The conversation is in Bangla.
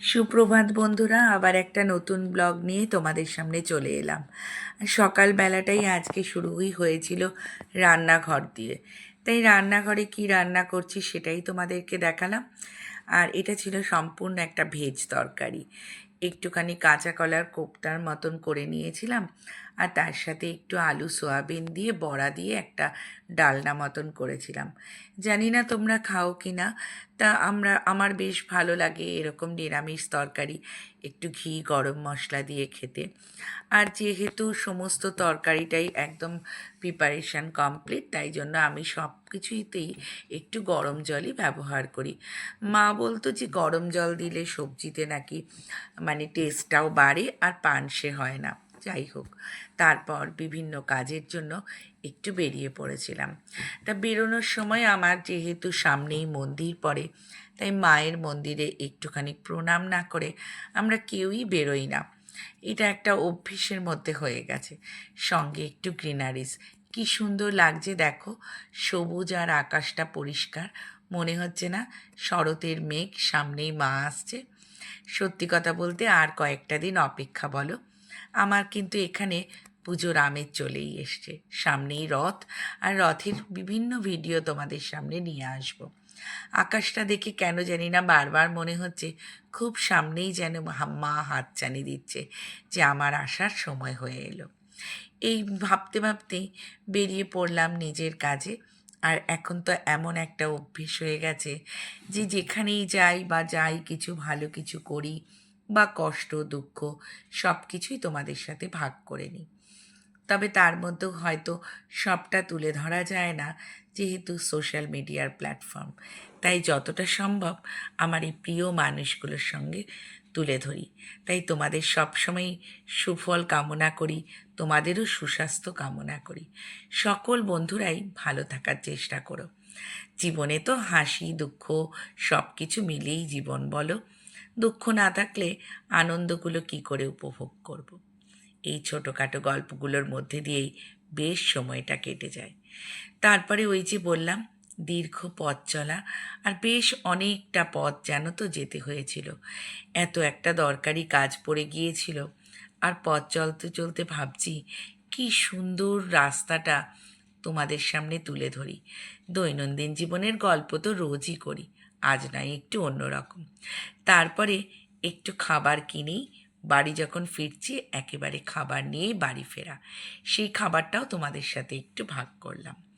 সুপ্রভাত বন্ধুরা, আবার একটা নতুন ব্লগ নিয়ে তোমাদের সামনে চলে এলাম। সকালবেলাটাই আজকে শুরুই হয়েছিল রান্নাঘর দিয়ে। তাই রান্নাঘরে কি রান্না করছি সেটাই তোমাদেরকে দেখালাম। আর এটা ছিল সম্পূর্ণ একটা ভেজ তরকারি। একটুখানি কাঁচা কলার কোপ্তার মতন করে নিয়েছিলাম। আর তার সাথে একটু আলু, সোয়াবিন দিয়ে, বড়া দিয়ে একটা ডালনা মতন করেছিলাম। জানি না তোমরা খাও কি না তা আমরা, আমার বেশ ভালো লাগে এরকম নিরামিষ তরকারি, একটু ঘি, গরম মশলা দিয়ে খেতে। আর যেহেতু সমস্ত তরকারিটাই একদম প্রিপারেশান কমপ্লিট তাই জন্য আমি সব কিছুইতেই একটু গরম জলই ব্যবহার করি। মা বলতো যে, গরম জল দিলে সবজিতে নাকি মানে টেস্টটাও বাড়ে আর পানসে হয় না। যাই হোক, তারপর বিভিন্ন কাজের জন্য একটু বেরিয়ে পড়েছিলাম। তা বেরোনোর সময় আমার যেহেতু সামনেই মন্দির পড়ে, তাই মায়ের মন্দিরে একটুখানি প্রণাম না করে আমরা কেউই বেরোই না। এটা একটা অভ্যেসের মধ্যে হয়ে গেছে। সঙ্গে একটু গ্রিনারিস। কি সুন্দর লাগছে দেখো, সবুজ আর আকাশটা পরিষ্কার। মনে হচ্ছে না শরতের মেঘ সামনেই মা আসছে। সত্যি কথা বলতে আর কয়েকটা দিন অপেক্ষা বলো। আমার কিন্তু এখানে পুজোর আমেজ চলেই এসছে। সামনেই রথ আর রথের বিভিন্ন ভিডিও তোমাদের সামনে নিয়ে আসব। আকাশটা দেখে কেন জানি না বারবার মনে হচ্ছে খুব সামনেই যেন মা হাত চানি দিচ্ছে যে আমার আসার সময় হয়ে এলো। এই ভাবতে ভাবতেই বেরিয়ে পড়লাম নিজের কাজে আর এখন তো এমন একটা অভ্যেস হয়ে গেছে যে যেখানেই যাই বা যাই কিছু ভালো কিছু করি বা কষ্ট, দুঃখ সব কিছুই তোমাদের সাথে ভাগ করে নিই। তবে তার মধ্যেও হয়তো সবটা তুলে ধরা যায় না, যেহেতু সোশ্যাল মিডিয়ার প্ল্যাটফর্ম তাই যতটা সম্ভব আমার এই প্রিয় মানুষগুলোর সঙ্গে তুলে ধরি। তাই তোমাদের সবসময় সুফল কামনা করি, তোমাদেরও সুস্বাস্থ্য কামনা করি। সকল বন্ধুরাই ভালো থাকার চেষ্টা করো। জীবনে তো হাসি, দুঃখ সব কিছু মিলেই জীবন বলো। দুঃখ না থাকলে আনন্দগুলো কি করে উপভোগ করব। এই ছোটোখাটো গল্পগুলোর মধ্যে দিয়েই বেশ সময়টা কেটে যায়। তারপরে ওই যে বললাম, দীর্ঘ পথ চলা আর বেশ অনেকটা পথ যেন তো যেতে হয়েছিল। এত একটা দরকারি কাজ পড়ে গিয়েছিল আর পথ চলতে চলতে ভাবছি, কি সুন্দর রাস্তাটা তোমাদের সামনে তুলে ধরি। দৈনন্দিন জীবনের গল্প তো রোজই করি। আজ নাই, একটু অন্যরকম। তারপরে একটু খাবার কিনেই বাড়ি যখন ফিরছি একেবারে খাবার নিয়েই বাড়ি ফেরা। সেই খাবারটাও তোমাদের সাথে একটু ভাগ করলাম।